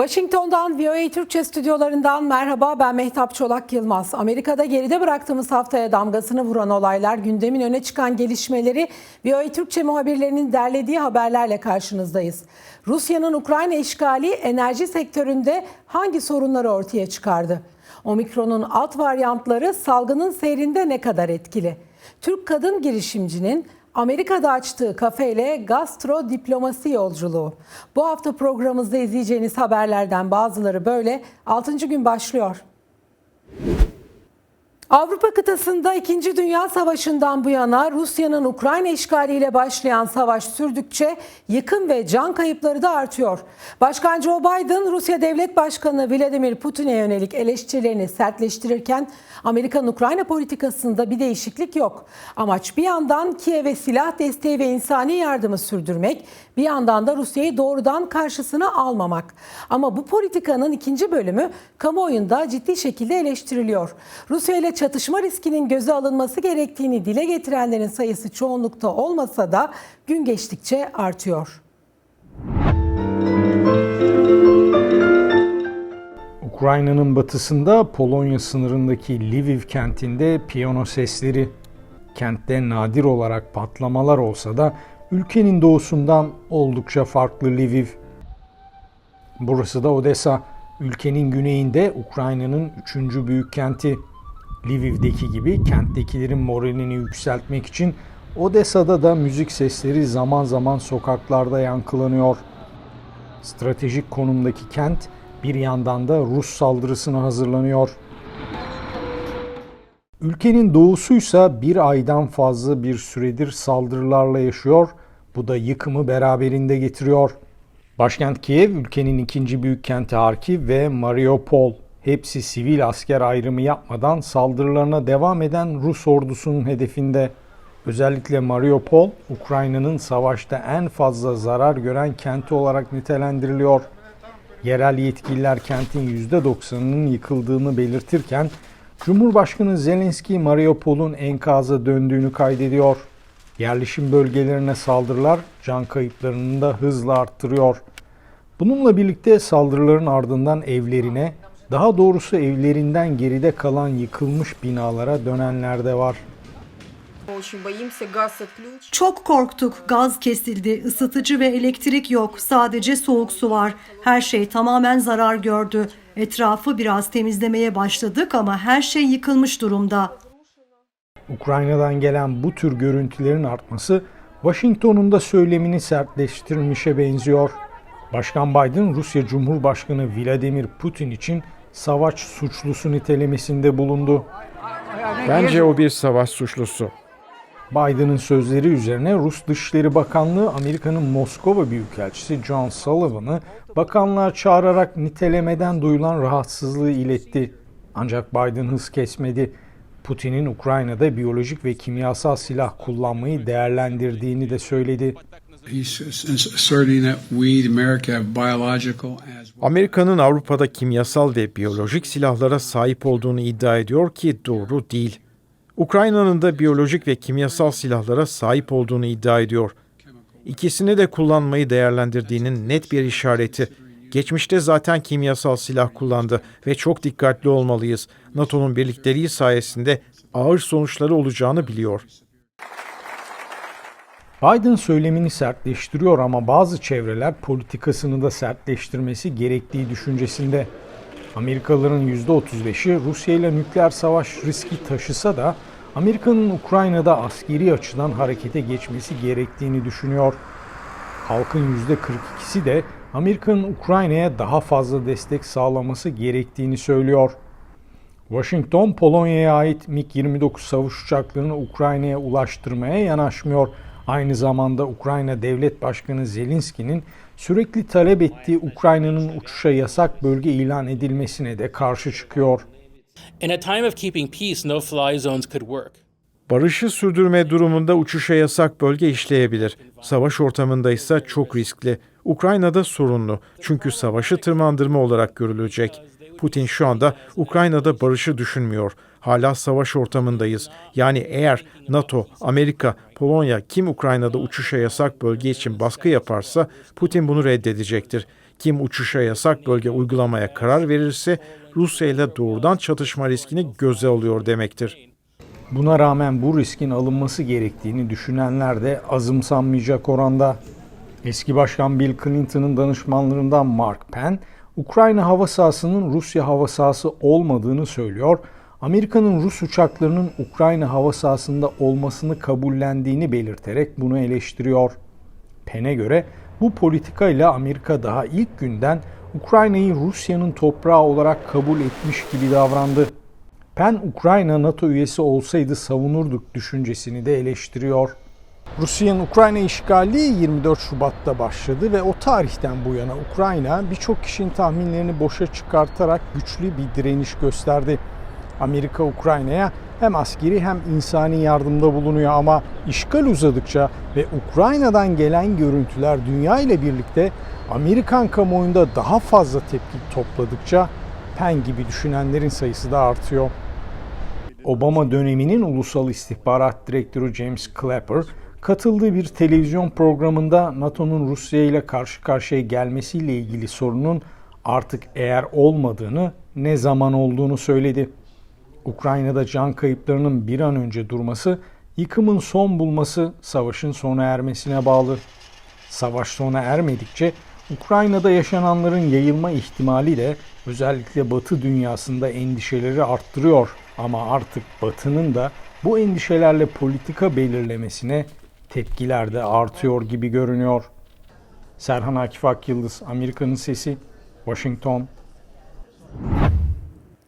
Washington'dan VOA Türkçe stüdyolarından merhaba ben Mehtap Çolak Yılmaz. Amerika'da geride bıraktığımız haftaya damgasını vuran olaylar, gündemin öne çıkan gelişmeleri VOA Türkçe muhabirlerinin derlediği haberlerle karşınızdayız. Rusya'nın Ukrayna işgali enerji sektöründe hangi sorunları ortaya çıkardı? Omikron'un alt varyantları salgının seyrinde ne kadar etkili? Türk kadın girişimcinin Amerika'da açtığı kafeyle gastro diplomasi yolculuğu. Bu hafta programımızda izleyeceğiniz haberlerden bazıları böyle. 6. gün başlıyor. Avrupa kıtasında 2. Dünya Savaşı'ndan bu yana Rusya'nın Ukrayna işgaliyle başlayan savaş sürdükçe yıkım ve can kayıpları da artıyor. Başkan Joe Biden Rusya Devlet Başkanı Vladimir Putin'e yönelik eleştirilerini sertleştirirken Amerikan Ukrayna politikasında bir değişiklik yok. Amaç bir yandan Kiev'e silah desteği ve insani yardımı sürdürmek, bir yandan da Rusya'yı doğrudan karşısına almamak. Ama bu politikanın ikinci bölümü kamuoyunda ciddi şekilde eleştiriliyor. Rusya ile çatışma riskinin göze alınması gerektiğini dile getirenlerin sayısı çoğunlukta olmasa da gün geçtikçe artıyor. Ukrayna'nın batısında Polonya sınırındaki Lviv kentinde piyano sesleri. Kentte nadir olarak patlamalar olsa da ülkenin doğusundan oldukça farklı Lviv. Burası da Odessa. Ülkenin güneyinde Ukrayna'nın üçüncü büyük kenti. Lviv'deki gibi kenttekilerin moralini yükseltmek için Odessa'da da müzik sesleri zaman zaman sokaklarda yankılanıyor. Stratejik konumdaki kent bir yandan da Rus saldırısına hazırlanıyor. Ülkenin doğusuysa bir aydan fazla bir süredir saldırılarla yaşıyor. Bu da yıkımı beraberinde getiriyor. Başkent Kiev, ülkenin ikinci büyük kenti Harkiv ve Mariupol. Hepsi sivil asker ayrımı yapmadan saldırılarına devam eden Rus ordusunun hedefinde. Özellikle Mariupol, Ukrayna'nın savaşta en fazla zarar gören kenti olarak nitelendiriliyor. Yerel yetkililer kentin %90'ının yıkıldığını belirtirken Cumhurbaşkanı Zelenski Mariupol'un enkaza döndüğünü kaydediyor. Yerleşim bölgelerine saldırılar can kayıplarını da hızla arttırıyor. Bununla birlikte saldırıların ardından evlerine, daha doğrusu evlerinden geride kalan yıkılmış binalara dönenler de var. Çok korktuk. Gaz kesildi. Isıtıcı ve elektrik yok. Sadece soğuk su var. Her şey tamamen zarar gördü. Etrafı biraz temizlemeye başladık ama her şey yıkılmış durumda. Ukrayna'dan gelen bu tür görüntülerin artması Washington'un da söylemini sertleştirmişe benziyor. Başkan Biden Rusya Cumhurbaşkanı Vladimir Putin için savaş suçlusu nitelemesinde bulundu. Bence o bir savaş suçlusu. Biden'ın sözleri üzerine Rus Dışişleri Bakanlığı Amerika'nın Moskova Büyükelçisi John Sullivan'ı bakanlığa çağırarak nitelemeden duyulan rahatsızlığı iletti. Ancak Biden hız kesmedi. Putin'in Ukrayna'da biyolojik ve kimyasal silah kullanmayı değerlendirdiğini de söyledi. Amerika'nın Avrupa'da kimyasal ve biyolojik silahlara sahip olduğunu iddia ediyor ki doğru değil. Ukrayna'nın da biyolojik ve kimyasal silahlara sahip olduğunu iddia ediyor. İkisini de kullanmayı değerlendirdiğinin net bir işareti. Geçmişte zaten kimyasal silah kullandı ve çok dikkatli olmalıyız. NATO'nun birlikteliği sayesinde ağır sonuçları olacağını biliyor. Biden söylemini sertleştiriyor ama bazı çevreler politikasını da sertleştirmesi gerektiği düşüncesinde. Amerikalıların %35'i Rusya ile nükleer savaş riski taşısa da Amerika'nın Ukrayna'da askeri açıdan harekete geçmesi gerektiğini düşünüyor. Halkın %42'si de Amerika'nın Ukrayna'ya daha fazla destek sağlaması gerektiğini söylüyor. Washington, Polonya'ya ait MiG-29 savaş uçaklarını Ukrayna'ya ulaştırmaya yanaşmıyor. Aynı zamanda Ukrayna Devlet Başkanı Zelenski'nin sürekli talep ettiği Ukrayna'nın uçuşa yasak bölge ilan edilmesine de karşı çıkıyor. In a time of keeping peace, no fly zones could work. Barışı sürdürme durumunda uçuşa yasak bölge işleyebilir. Savaş ortamında ise çok riskli. Ukrayna'da sorunlu çünkü savaşı tırmandırma olarak görülecek. Putin şu anda Ukrayna'da barışı düşünmüyor. Hala savaş ortamındayız. Yani eğer NATO, Amerika, Polonya kim Ukrayna'da uçuşa yasak bölge için baskı yaparsa Putin bunu reddedecektir. Kim uçuşa yasak bölge uygulamaya karar verirse Rusya ile doğrudan çatışma riskini göze alıyor demektir. Buna rağmen bu riskin alınması gerektiğini düşünenler de azımsanmayacak oranda. Eski Başkan Bill Clinton'ın danışmanlarından Mark Penn, Ukrayna hava sahasının Rusya hava sahası olmadığını söylüyor. Amerika'nın Rus uçaklarının Ukrayna hava sahasında olmasını kabullendiğini belirterek bunu eleştiriyor. Penn'e göre bu politikayla Amerika daha ilk günden Ukrayna'yı Rusya'nın toprağı olarak kabul etmiş gibi davrandı. Penn, Ukrayna NATO üyesi olsaydı savunurduk düşüncesini de eleştiriyor. Rusya'nın Ukrayna işgali 24 Şubat'ta başladı ve o tarihten bu yana Ukrayna birçok kişinin tahminlerini boşa çıkartarak güçlü bir direniş gösterdi. Amerika Ukrayna'ya hem askeri hem insani yardımda bulunuyor ama işgal uzadıkça ve Ukrayna'dan gelen görüntüler dünya ile birlikte Amerikan kamuoyunda daha fazla tepki topladıkça Penn gibi düşünenlerin sayısı da artıyor. Obama döneminin Ulusal İstihbarat Direktörü James Clapper katıldığı bir televizyon programında NATO'nun Rusya ile karşı karşıya gelmesiyle ilgili sorunun artık eğer olmadığını ne zaman olduğunu söyledi. Ukrayna'da can kayıplarının bir an önce durması, yıkımın son bulması savaşın sona ermesine bağlı. Savaş sona ermedikçe Ukrayna'da yaşananların yayılma ihtimali de özellikle Batı dünyasında endişeleri arttırıyor. Ama artık Batı'nın da bu endişelerle politika belirlemesine tepkiler de artıyor gibi görünüyor. Serhan Akif Akyıldız, Amerika'nın Sesi, Washington.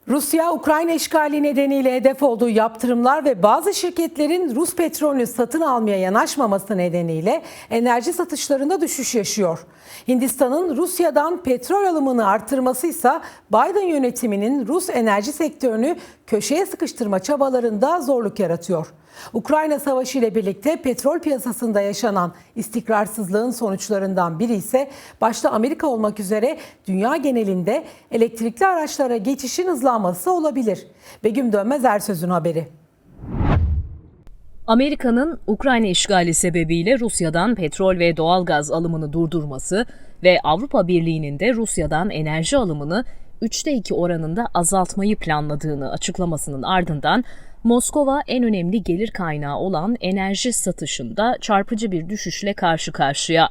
Rusya, Ukrayna işgali nedeniyle hedef olduğu yaptırımlar ve bazı şirketlerin Rus petrolünü satın almaya yanaşmaması nedeniyle enerji satışlarında düşüş yaşıyor. Hindistan'ın Rusya'dan petrol alımını artırması ise Biden yönetiminin Rus enerji sektörünü köşeye sıkıştırma çabalarında zorluk yaratıyor. Ukrayna Savaşı ile birlikte petrol piyasasında yaşanan istikrarsızlığın sonuçlarından biri ise başta Amerika olmak üzere dünya genelinde elektrikli araçlara geçişin hızlanması olabilir. Begüm Dönmez Ersöz'ün haberi. Amerika'nın Ukrayna işgali sebebiyle Rusya'dan petrol ve doğalgaz alımını durdurması ve Avrupa Birliği'nin de Rusya'dan enerji alımını 3'te 2 oranında azaltmayı planladığını açıklamasının ardından Moskova en önemli gelir kaynağı olan enerji satışında çarpıcı bir düşüşle karşı karşıya.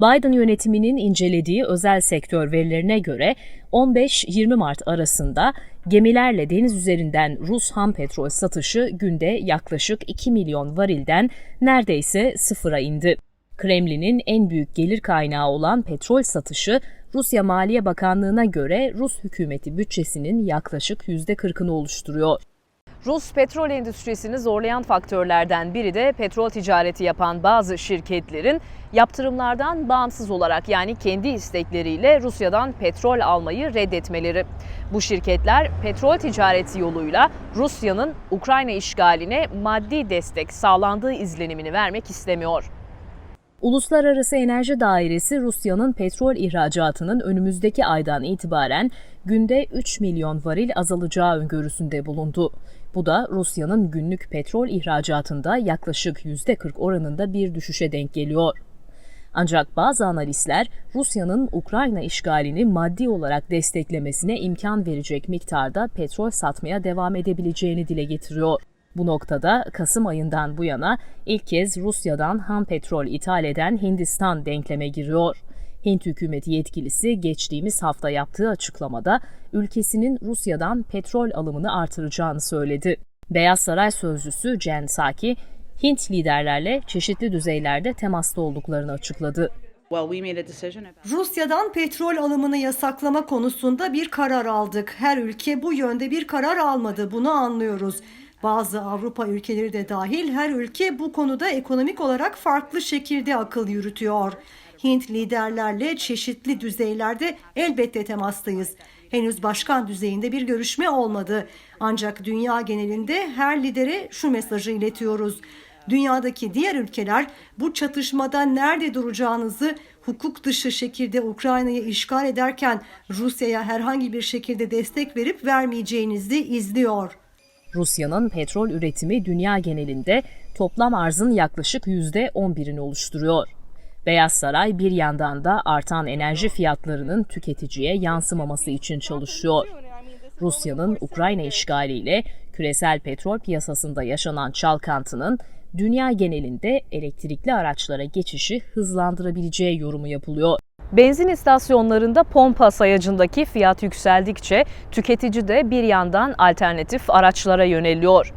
Biden yönetiminin incelediği özel sektör verilerine göre 15-20 Mart arasında gemilerle deniz üzerinden Rus ham petrol satışı günde yaklaşık 2 milyon varilden neredeyse sıfıra indi. Kremlin'in en büyük gelir kaynağı olan petrol satışı Rusya Maliye Bakanlığı'na göre Rus hükümeti bütçesinin yaklaşık %40'ını oluşturuyor. Rus petrol endüstrisini zorlayan faktörlerden biri de petrol ticareti yapan bazı şirketlerin yaptırımlardan bağımsız olarak yani kendi istekleriyle Rusya'dan petrol almayı reddetmeleri. Bu şirketler petrol ticareti yoluyla Rusya'nın Ukrayna işgaline maddi destek sağlandığı izlenimini vermek istemiyor. Uluslararası Enerji Dairesi Rusya'nın petrol ihracatının önümüzdeki aydan itibaren günde 3 milyon varil azalacağı öngörüsünde bulundu. Bu da Rusya'nın günlük petrol ihracatında yaklaşık %40 oranında bir düşüşe denk geliyor. Ancak bazı analistler Rusya'nın Ukrayna işgalini maddi olarak desteklemesine imkan verecek miktarda petrol satmaya devam edebileceğini dile getiriyor. Bu noktada Kasım ayından bu yana ilk kez Rusya'dan ham petrol ithal eden Hindistan denkleme giriyor. Hint hükümeti yetkilisi geçtiğimiz hafta yaptığı açıklamada ülkesinin Rusya'dan petrol alımını artıracağını söyledi. Beyaz Saray sözcüsü Jen Psaki, Hint liderlerle çeşitli düzeylerde temasta olduklarını açıkladı. Rusya'dan petrol alımını yasaklama konusunda bir karar aldık. Her ülke bu yönde bir karar almadı. Bunu anlıyoruz. Bazı Avrupa ülkeleri de dahil her ülke bu konuda ekonomik olarak farklı şekilde akıl yürütüyor. Hint liderlerle çeşitli düzeylerde elbette temastayız. Henüz başkan düzeyinde bir görüşme olmadı. Ancak dünya genelinde her lidere şu mesajı iletiyoruz. Dünyadaki diğer ülkeler bu çatışmada nerede duracağınızı hukuk dışı şekilde Ukrayna'yı işgal ederken Rusya'ya herhangi bir şekilde destek verip vermeyeceğinizi izliyor. Rusya'nın petrol üretimi dünya genelinde toplam arzın yaklaşık %11'ini oluşturuyor. Beyaz Saray bir yandan da artan enerji fiyatlarının tüketiciye yansımaması için çalışıyor. Rusya'nın Ukrayna işgaliyle küresel petrol piyasasında yaşanan çalkantının dünya genelinde elektrikli araçlara geçişi hızlandırabileceği yorumu yapılıyor. Benzin istasyonlarında pompa sayacındaki fiyat yükseldikçe tüketici de bir yandan alternatif araçlara yöneliyor.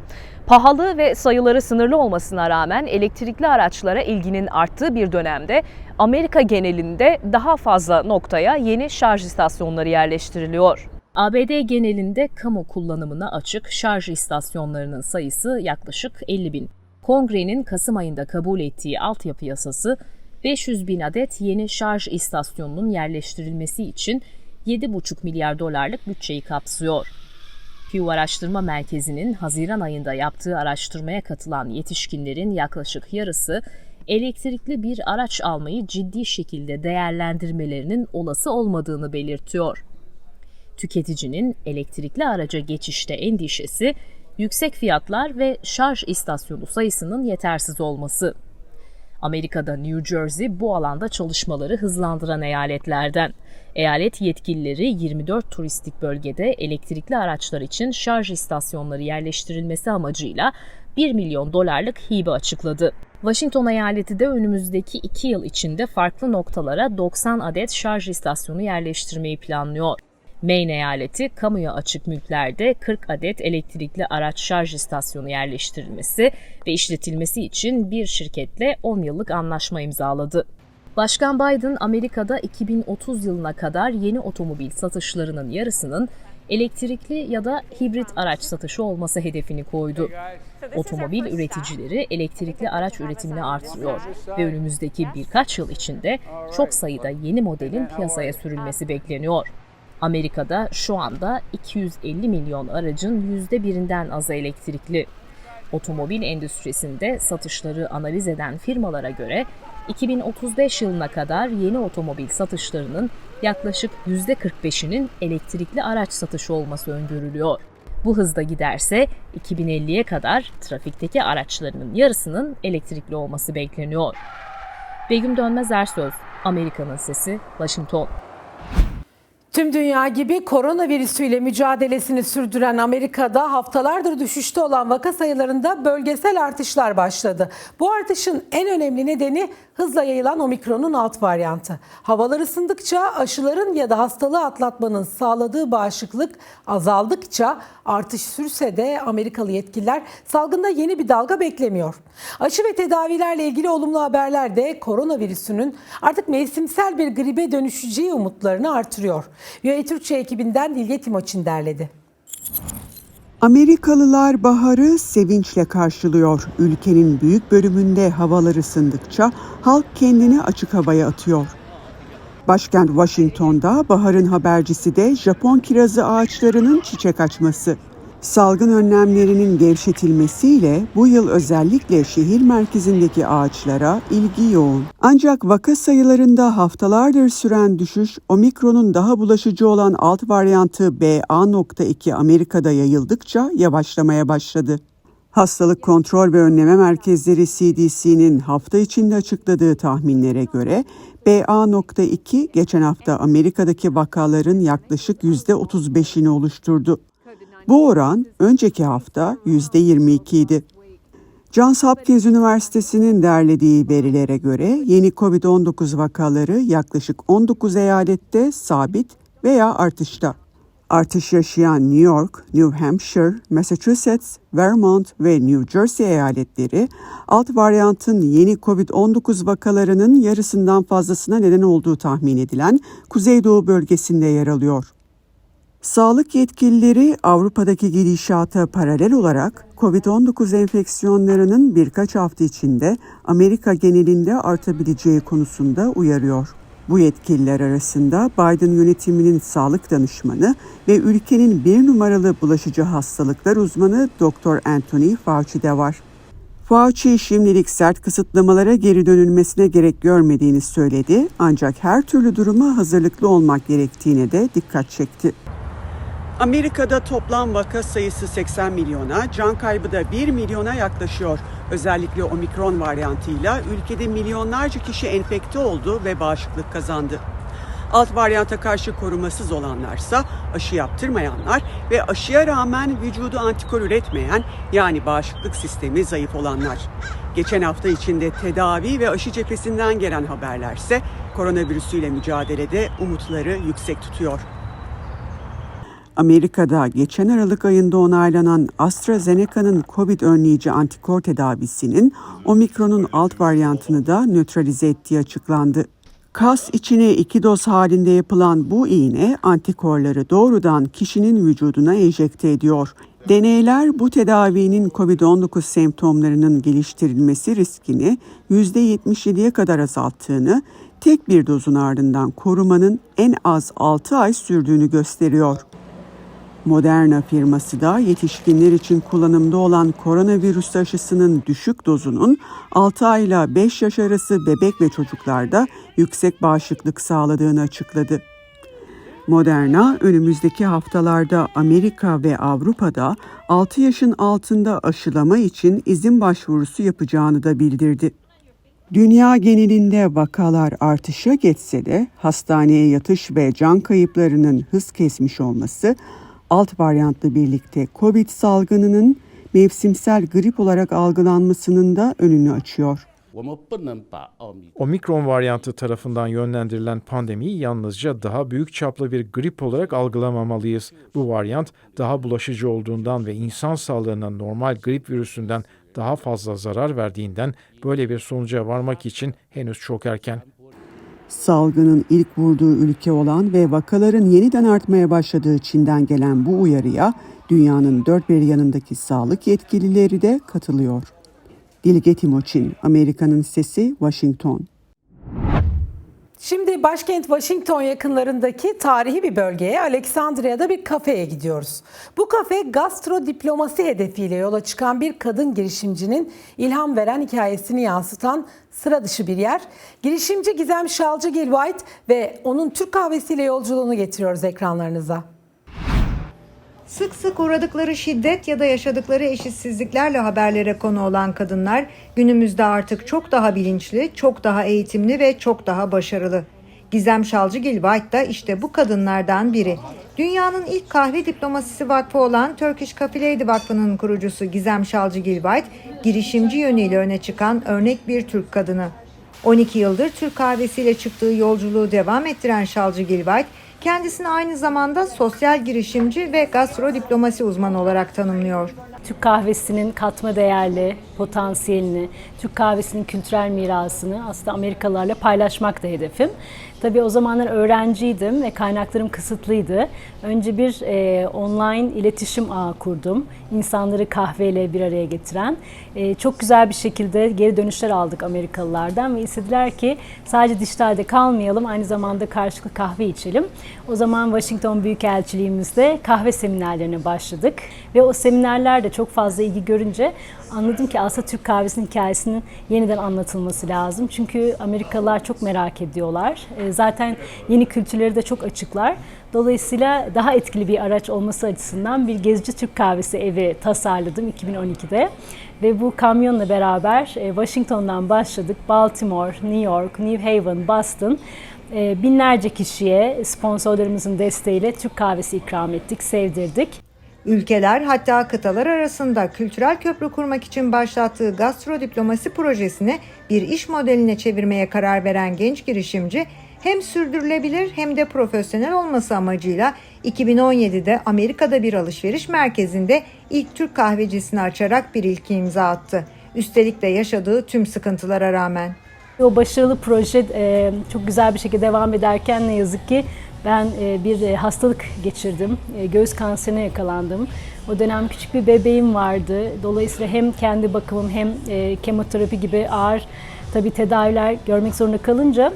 Pahalı ve sayıları sınırlı olmasına rağmen elektrikli araçlara ilginin arttığı bir dönemde Amerika genelinde daha fazla noktaya yeni şarj istasyonları yerleştiriliyor. ABD genelinde kamu kullanımına açık şarj istasyonlarının sayısı yaklaşık 50 bin. Kongrenin Kasım ayında kabul ettiği altyapı yasası 500 bin adet yeni şarj istasyonunun yerleştirilmesi için 7,5 milyar dolarlık bütçeyi kapsıyor. Pew Araştırma Merkezi'nin Haziran ayında yaptığı araştırmaya katılan yetişkinlerin yaklaşık yarısı elektrikli bir araç almayı ciddi şekilde değerlendirmelerinin olası olmadığını belirtiyor. Tüketicinin elektrikli araca geçişte endişesi yüksek fiyatlar ve şarj istasyonu sayısının yetersiz olması. Amerika'da New Jersey bu alanda çalışmaları hızlandıran eyaletlerden. Eyalet yetkilileri 24 turistik bölgede elektrikli araçlar için şarj istasyonları yerleştirilmesi amacıyla 1 milyon dolarlık hibe açıkladı. Washington eyaleti de önümüzdeki 2 yıl içinde farklı noktalara 90 adet şarj istasyonu yerleştirmeyi planlıyor. Maine eyaleti kamuya açık mülklerde 40 adet elektrikli araç şarj istasyonu yerleştirilmesi ve işletilmesi için bir şirketle 10 yıllık anlaşma imzaladı. Başkan Biden Amerika'da 2030 yılına kadar yeni otomobil satışlarının yarısının elektrikli ya da hibrit araç satışı olması hedefini koydu. Otomobil üreticileri elektrikli araç üretimini artırıyor ve önümüzdeki birkaç yıl içinde çok sayıda yeni modelin piyasaya sürülmesi bekleniyor. Amerika'da şu anda 250 milyon aracın %1'inden azı elektrikli. Otomobil endüstrisinde satışları analiz eden firmalara göre 2035 yılına kadar yeni otomobil satışlarının yaklaşık %45'inin elektrikli araç satışı olması öngörülüyor. Bu hızda giderse 2050'ye kadar trafikteki araçlarının yarısının elektrikli olması bekleniyor. Begüm Dönmez Ersöz, Amerika'nın Sesi, Washington. Tüm dünya gibi koronavirüsüyle mücadelesini sürdüren Amerika'da haftalardır düşüşte olan vaka sayılarında bölgesel artışlar başladı. Bu artışın en önemli nedeni hızla yayılan omikronun alt varyantı. Havalar ısındıkça aşıların ya da hastalığı atlatmanın sağladığı bağışıklık azaldıkça artış sürse de Amerikalı yetkililer salgında yeni bir dalga beklemiyor. Aşı ve tedavilerle ilgili olumlu haberler de koronavirüsünün artık mevsimsel bir gribe dönüşeceği umutlarını artırıyor. VOA Türkçe ekibinden Dilge Timoçin derledi. Amerikalılar baharı sevinçle karşılıyor. Ülkenin büyük bölümünde havalar ısındıkça halk kendini açık havaya atıyor. Başkent Washington'da baharın habercisi de Japon kirazı ağaçlarının çiçek açması. Salgın önlemlerinin gevşetilmesiyle bu yıl özellikle şehir merkezindeki ağaçlara ilgi yoğun. Ancak vaka sayılarında haftalardır süren düşüş, omikronun daha bulaşıcı olan alt varyantı BA.2 Amerika'da yayıldıkça yavaşlamaya başladı. Hastalık Kontrol ve Önleme Merkezleri CDC'nin hafta içinde açıkladığı tahminlere göre BA.2 geçen hafta Amerika'daki vakaların yaklaşık %35'ini oluşturdu. Bu oran önceki hafta %22 idi. Johns Hopkins Üniversitesi'nin derlediği verilere göre yeni COVID-19 vakaları yaklaşık 19 eyalette sabit veya artışta. Artış yaşayan New York, New Hampshire, Massachusetts, Vermont ve New Jersey eyaletleri alt varyantın yeni COVID-19 vakalarının yarısından fazlasına neden olduğu tahmin edilen Kuzeydoğu bölgesinde yer alıyor. Sağlık yetkilileri Avrupa'daki gidişata paralel olarak COVID-19 enfeksiyonlarının birkaç hafta içinde Amerika genelinde artabileceği konusunda uyarıyor. Bu yetkililer arasında Biden yönetiminin sağlık danışmanı ve ülkenin bir numaralı bulaşıcı hastalıklar uzmanı Dr. Anthony Fauci de var. Fauci şimdilik sert kısıtlamalara geri dönülmesine gerek görmediğini söyledi ancak her türlü duruma hazırlıklı olmak gerektiğine de dikkat çekti. Amerika'da toplam vaka sayısı 80 milyona, can kaybı da 1 milyona yaklaşıyor. Özellikle omikron varyantıyla ülkede milyonlarca kişi enfekte oldu ve bağışıklık kazandı. Alt varyanta karşı korumasız olanlarsa aşı yaptırmayanlar ve aşıya rağmen vücudu antikor üretmeyen yani bağışıklık sistemi zayıf olanlar. Geçen hafta içinde tedavi ve aşı cephesinden gelen haberlerse koronavirüsüyle mücadelede umutları yüksek tutuyor. Amerika'da geçen Aralık ayında onaylanan AstraZeneca'nın COVID önleyici antikor tedavisinin omikronun alt varyantını da nötralize ettiği açıklandı. Kas içine iki doz halinde yapılan bu iğne antikorları doğrudan kişinin vücuduna enjekte ediyor. Deneyler bu tedavinin COVID-19 semptomlarının geliştirilmesi riskini %77'ye kadar azalttığını, tek bir dozun ardından korumanın en az 6 ay sürdüğünü gösteriyor. Moderna firması da yetişkinler için kullanımda olan koronavirüs aşısının düşük dozunun 6 ay ile 5 yaş arası bebek ve çocuklarda yüksek bağışıklık sağladığını açıkladı. Moderna önümüzdeki haftalarda Amerika ve Avrupa'da 6 yaşın altında aşılama için izin başvurusu yapacağını da bildirdi. Dünya genelinde vakalar artışa geçse de hastaneye yatış ve can kayıplarının hız kesmiş olması alt varyantla birlikte Covid salgınının mevsimsel grip olarak algılanmasının da önünü açıyor. Omikron varyantı tarafından yönlendirilen pandemiyi yalnızca daha büyük çaplı bir grip olarak algılamamalıyız. Bu varyant daha bulaşıcı olduğundan ve insan sağlığına normal grip virüsünden daha fazla zarar verdiğinden böyle bir sonuca varmak için henüz çok erken. Salgının ilk vurduğu ülke olan ve vakaların yeniden artmaya başladığı Çin'den gelen bu uyarıya dünyanın dört bir yanındaki sağlık yetkilileri de katılıyor. Dilge Timoçin, Amerika'nın Sesi, Washington. Şimdi başkent Washington yakınlarındaki tarihi bir bölgeye Alexandria'da bir kafeye gidiyoruz. Bu kafe gastro diplomasi hedefiyle yola çıkan bir kadın girişimcinin ilham veren hikayesini yansıtan sıra dışı bir yer. Girişimci Gizem Şalcıgil White ve onun Türk kahvesiyle yolculuğunu getiriyoruz ekranlarınıza. Sık sık uğradıkları şiddet ya da yaşadıkları eşitsizliklerle haberlere konu olan kadınlar günümüzde artık çok daha bilinçli, çok daha eğitimli ve çok daha başarılı. Gizem Şalcıgil White da işte bu kadınlardan biri. Dünyanın ilk kahve diplomasisi vakfı olan Turkish Coffee Lady Vakfı'nın kurucusu Gizem Şalcıgil White, girişimci yönüyle öne çıkan örnek bir Türk kadını. 12 yıldır Türk kahvesiyle çıktığı yolculuğu devam ettiren Şalcıgil White, kendisini aynı zamanda sosyal girişimci ve gastro diplomasi uzmanı olarak tanımlıyor. Türk kahvesinin katma değerli potansiyelini, Türk kahvesinin kültürel mirasını aslında Amerikalılarla paylaşmak da hedefim. Tabii o zamanlar öğrenciydim ve kaynaklarım kısıtlıydı. Önce bir e, online iletişim ağı kurdum. İnsanları kahveyle bir araya getiren. E, çok güzel bir şekilde geri dönüşler aldık Amerikalılardan ve istediler ki sadece dijitalde kalmayalım, aynı zamanda karşılıklı kahve içelim. O zaman Washington Büyükelçiliğimizde kahve seminerlerine başladık ve o seminerlerde çok fazla ilgi görünce anladım ki aslında Türk kahvesinin hikayesinin yeniden anlatılması lazım. Çünkü Amerikalılar çok merak ediyorlar. E, Zaten yeni kültürleri de çok açıklar. Dolayısıyla daha etkili bir araç olması açısından bir gezici Türk kahvesi evi tasarladım 2012'de. Ve bu kamyonla beraber e, Washington'dan başladık. Baltimore, New York, New Haven, Boston e, binlerce kişiye sponsorlarımızın desteğiyle Türk kahvesi ikram ettik, sevdirdik. Ülkeler hatta kıtalar arasında kültürel köprü kurmak için başlattığı gastro diplomasi projesini bir iş modeline çevirmeye karar veren genç girişimci hem sürdürülebilir hem de profesyonel olması amacıyla 2017'de Amerika'da bir alışveriş merkezinde ilk Türk kahvecisini açarak bir ilki imza attı. Üstelik de yaşadığı tüm sıkıntılara rağmen. O başarılı proje e, çok güzel bir şekilde devam ederken ne yazık ki ben e, bir e, hastalık geçirdim. Göğüs kanserine yakalandım. O dönem küçük bir bebeğim vardı. Dolayısıyla hem kendi bakımım hem kemoterapi gibi ağır tabii tedaviler görmek zorunda kalınca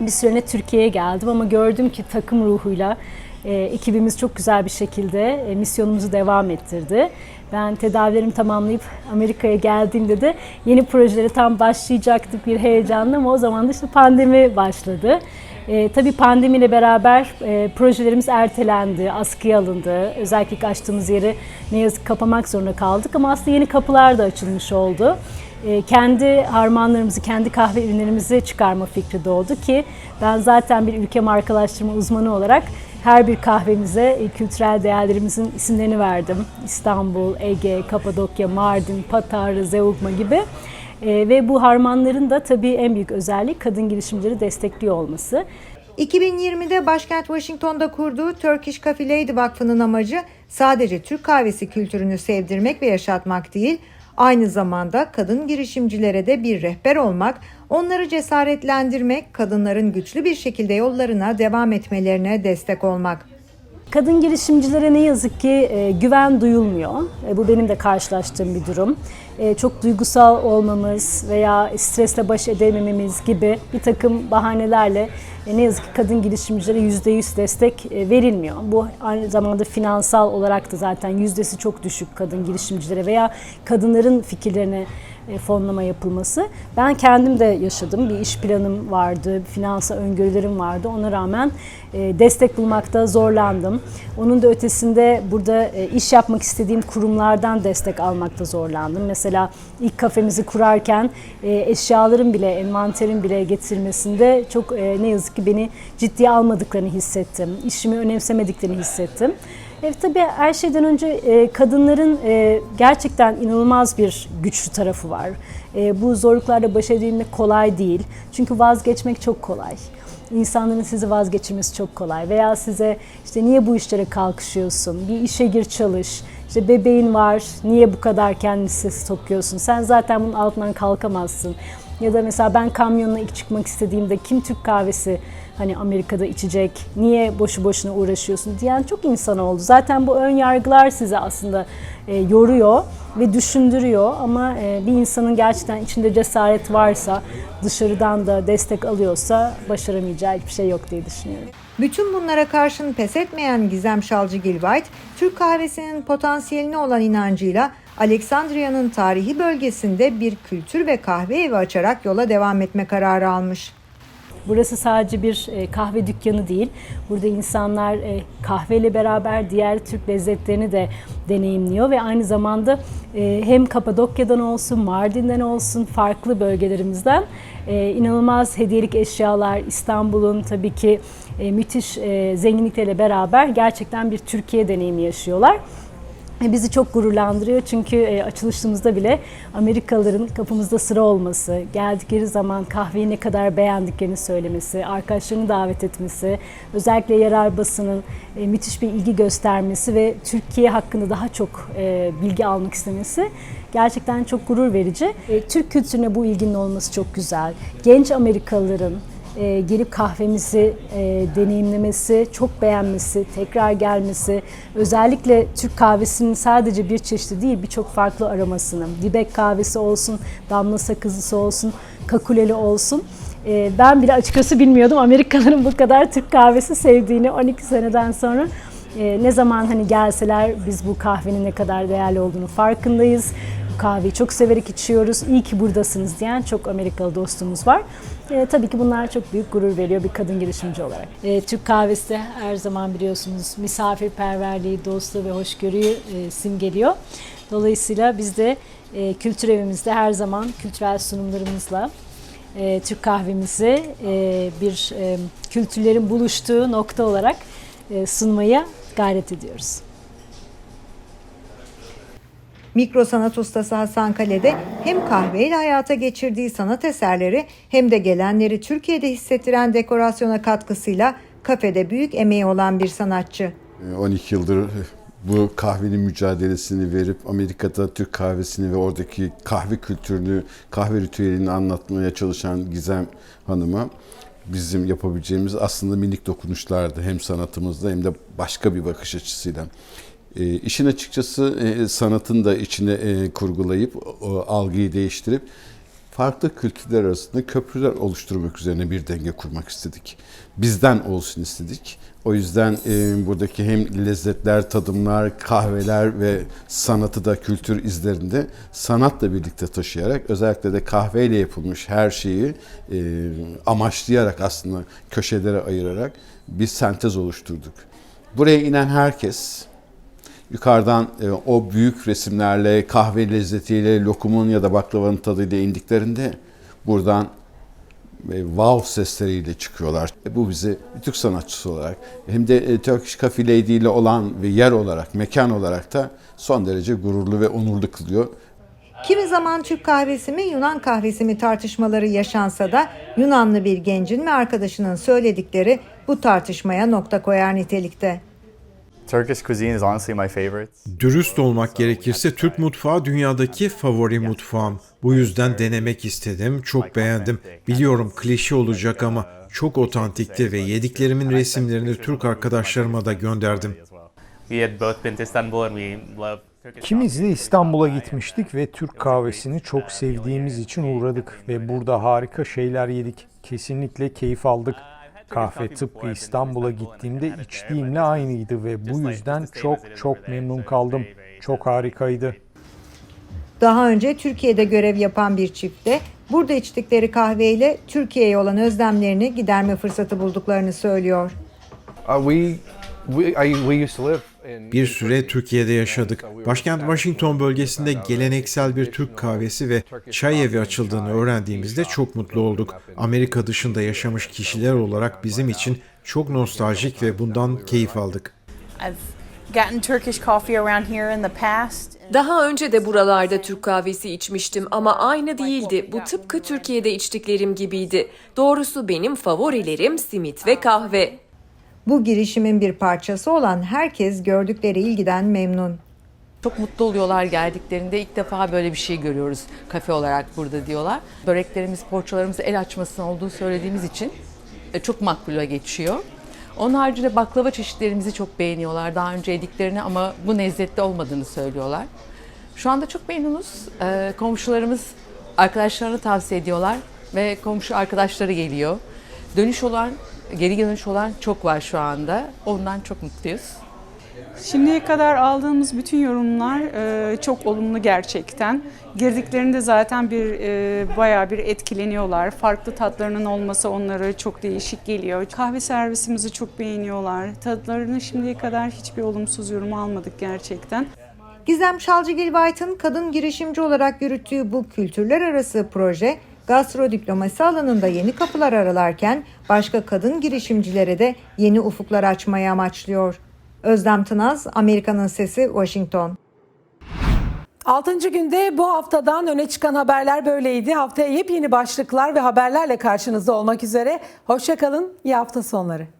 bir süreliğine Türkiye'ye geldim ama gördüm ki takım ruhuyla e, ekibimiz çok güzel bir şekilde e, misyonumuzu devam ettirdi. Ben tedavilerimi tamamlayıp Amerika'ya geldiğimde de yeni projelere tam başlayacaktık bir heyecanla ama o zaman da işte pandemi başladı. E, tabii pandemiyle beraber e, projelerimiz ertelendi, askıya alındı. Özellikle açtığımız yeri ne yazık kapamak zorunda kaldık ama aslında yeni kapılar da açılmış oldu. E, kendi harmanlarımızı, kendi kahve ürünlerimizi çıkarma fikri doğdu ki ben zaten bir ülke markalaştırma uzmanı olarak her bir kahvemize e, kültürel değerlerimizin isimlerini verdim. İstanbul, Ege, Kapadokya, Mardin, Patarı, Zeugma gibi. E, ve bu harmanların da tabii en büyük özelliği kadın girişimcileri destekliyor olması. 2020'de başkent Washington'da kurduğu Turkish Coffee Lady Vakfı'nın amacı sadece Türk kahvesi kültürünü sevdirmek ve yaşatmak değil, aynı zamanda kadın girişimcilere de bir rehber olmak, onları cesaretlendirmek, kadınların güçlü bir şekilde yollarına devam etmelerine destek olmak. Kadın girişimcilere ne yazık ki e, güven duyulmuyor. E, bu benim de karşılaştığım bir durum. E, çok duygusal olmamız veya stresle baş edemememiz gibi bir takım bahanelerle e, ne yazık ki kadın girişimcilere %100 destek e, verilmiyor. Bu aynı zamanda finansal olarak da zaten yüzdesi çok düşük kadın girişimcilere veya kadınların fikirlerine fonlama yapılması. Ben kendim de yaşadım. Bir iş planım vardı, finansal öngörülerim vardı. Ona rağmen e, destek bulmakta zorlandım. Onun da ötesinde burada e, iş yapmak istediğim kurumlardan destek almakta zorlandım. Mesela ilk kafemizi kurarken eşyaların bile, envanterin bile getirilmesinde çok ne yazık ki beni ciddiye almadıklarını hissettim. İşimi önemsemediklerini hissettim. Evet tabii her şeyden önce e, kadınların e, gerçekten inanılmaz bir güçlü tarafı var. E, bu zorluklarla baş edilmek kolay değil. Çünkü vazgeçmek çok kolay. İnsanların sizi vazgeçirmesi çok kolay. Veya size işte niye bu işlere kalkışıyorsun, bir işe gir çalış, işte bebeğin var, niye bu kadar kendini sesi sokuyorsun, sen zaten bunun altından kalkamazsın. Ya da mesela ben kamyonla ilk çıkmak istediğimde kim Türk kahvesi hani Amerika'da içecek, niye boşu boşuna uğraşıyorsun diyen çok insan oldu. Zaten bu ön yargılar sizi aslında e, yoruyor ve düşündürüyor ama e, bir insanın gerçekten içinde cesaret varsa, dışarıdan da destek alıyorsa başaramayacağı hiçbir şey yok diye düşünüyorum. Bütün bunlara karşın pes etmeyen Gizem Şalcı White, Türk kahvesinin potansiyeline olan inancıyla Aleksandriya'nın tarihi bölgesinde bir kültür ve kahve evi açarak yola devam etme kararı almış. Burası sadece bir e, kahve dükkanı değil. Burada insanlar e, kahveyle beraber diğer Türk lezzetlerini de deneyimliyor ve aynı zamanda e, hem Kapadokya'dan olsun, Mardin'den olsun, farklı bölgelerimizden inanılmaz hediyelik eşyalar, İstanbul'un tabii ki müthiş zenginlikleriyle beraber gerçekten bir Türkiye deneyimi yaşıyorlar bizi çok gururlandırıyor çünkü e, açılışımızda bile Amerikalıların kapımızda sıra olması, geldikleri zaman kahveyi ne kadar beğendiklerini söylemesi, arkadaşlarını davet etmesi, özellikle yerel basının e, müthiş bir ilgi göstermesi ve Türkiye hakkında daha çok e, bilgi almak istemesi gerçekten çok gurur verici. Türk kültürüne bu ilginin olması çok güzel. Genç Amerikalıların e, gelip kahvemizi e, deneyimlemesi, çok beğenmesi, tekrar gelmesi, özellikle Türk kahvesinin sadece bir çeşidi değil birçok farklı aromasını, dibek kahvesi olsun, damla sakızlısı olsun, kakuleli olsun. E, ben bile açıkçası bilmiyordum Amerikalıların bu kadar Türk kahvesi sevdiğini 12 seneden sonra. E, ne zaman hani gelseler biz bu kahvenin ne kadar değerli olduğunu farkındayız kahveyi çok severek içiyoruz. İyi ki buradasınız diyen çok Amerikalı dostumuz var. E, tabii ki bunlar çok büyük gurur veriyor bir kadın girişimci olarak. E, Türk kahvesi de her zaman biliyorsunuz misafirperverliği, dostluğu ve hoşgörüyü e, simgeliyor. Dolayısıyla biz de e, kültür evimizde her zaman kültürel sunumlarımızla e, Türk kahvemizi e, bir e, kültürlerin buluştuğu nokta olarak e, sunmaya gayret ediyoruz. Mikro sanat ustası Hasan Kale'de hem kahveyle hayata geçirdiği sanat eserleri hem de gelenleri Türkiye'de hissettiren dekorasyona katkısıyla kafede büyük emeği olan bir sanatçı. 12 yıldır bu kahvenin mücadelesini verip Amerika'da Türk kahvesini ve oradaki kahve kültürünü, kahve ritüelini anlatmaya çalışan Gizem Hanım'a bizim yapabileceğimiz aslında minik dokunuşlardı. Hem sanatımızda hem de başka bir bakış açısıyla. E, işin açıkçası e, sanatın da içine e, kurgulayıp o, algıyı değiştirip farklı kültürler arasında köprüler oluşturmak üzerine bir denge kurmak istedik. Bizden olsun istedik. O yüzden e, buradaki hem lezzetler, tadımlar, kahveler ve sanatı da kültür izlerinde sanatla birlikte taşıyarak özellikle de kahveyle yapılmış her şeyi e, amaçlayarak aslında köşelere ayırarak bir sentez oluşturduk. Buraya inen herkes yukarıdan e, o büyük resimlerle, kahve lezzetiyle, lokumun ya da baklavanın tadıyla indiklerinde buradan e, wow sesleriyle çıkıyorlar. E, bu bizi bir Türk sanatçısı olarak hem de e, Turkish Coffee Lady ile olan ve yer olarak, mekan olarak da son derece gururlu ve onurlu kılıyor. Kimi zaman Türk kahvesi mi Yunan kahvesi mi tartışmaları yaşansa da Yunanlı bir gencin ve arkadaşının söyledikleri bu tartışmaya nokta koyar nitelikte. Turkish cuisine is honestly my favorite. Dürüst olmak gerekirse Türk mutfağı dünyadaki favori mutfağım. Bu yüzden denemek istedim, çok beğendim. Biliyorum klişe olacak ama çok otantikti ve yediklerimin resimlerini Türk arkadaşlarıma da gönderdim. İkimiz de İstanbul'a gitmiştik ve Türk kahvesini çok sevdiğimiz için uğradık ve burada harika şeyler yedik. Kesinlikle keyif aldık. Kahve tıpkı İstanbul'a gittiğimde içtiğimle aynıydı ve bu yüzden çok çok memnun kaldım. Çok harikaydı. Daha önce Türkiye'de görev yapan bir çifte burada içtikleri kahveyle Türkiye'ye olan özlemlerini giderme fırsatı bulduklarını söylüyor. Bir süre Türkiye'de yaşadık. Başkent Washington bölgesinde geleneksel bir Türk kahvesi ve çay evi açıldığını öğrendiğimizde çok mutlu olduk. Amerika dışında yaşamış kişiler olarak bizim için çok nostaljik ve bundan keyif aldık. Daha önce de buralarda Türk kahvesi içmiştim ama aynı değildi. Bu tıpkı Türkiye'de içtiklerim gibiydi. Doğrusu benim favorilerim simit ve kahve. Bu girişimin bir parçası olan herkes gördükleri ilgiden memnun. Çok mutlu oluyorlar geldiklerinde. İlk defa böyle bir şey görüyoruz kafe olarak burada diyorlar. Böreklerimiz, poğaçalarımız el açmasının olduğu söylediğimiz için e, çok makbule geçiyor. Onun haricinde baklava çeşitlerimizi çok beğeniyorlar. Daha önce yediklerini ama bu lezzetli olmadığını söylüyorlar. Şu anda çok memnunuz. E, komşularımız arkadaşlarını tavsiye ediyorlar ve komşu arkadaşları geliyor. Dönüş olan, geri dönüş olan çok var şu anda. Ondan çok mutluyuz. Şimdiye kadar aldığımız bütün yorumlar e, çok olumlu gerçekten. Girdiklerinde zaten bir e, bayağı bir etkileniyorlar. Farklı tatlarının olması onlara çok değişik geliyor. Kahve servisimizi çok beğeniyorlar. Tadlarını şimdiye kadar hiçbir olumsuz yorum almadık gerçekten. Gizem Şalcıgil White'ın kadın girişimci olarak yürüttüğü bu kültürler arası proje gastro diplomasi alanında yeni kapılar aralarken başka kadın girişimcilere de yeni ufuklar açmayı amaçlıyor. Özlem Tınaz, Amerika'nın Sesi, Washington. 6. günde bu haftadan öne çıkan haberler böyleydi. Haftaya yepyeni başlıklar ve haberlerle karşınızda olmak üzere. Hoşçakalın, iyi hafta sonları.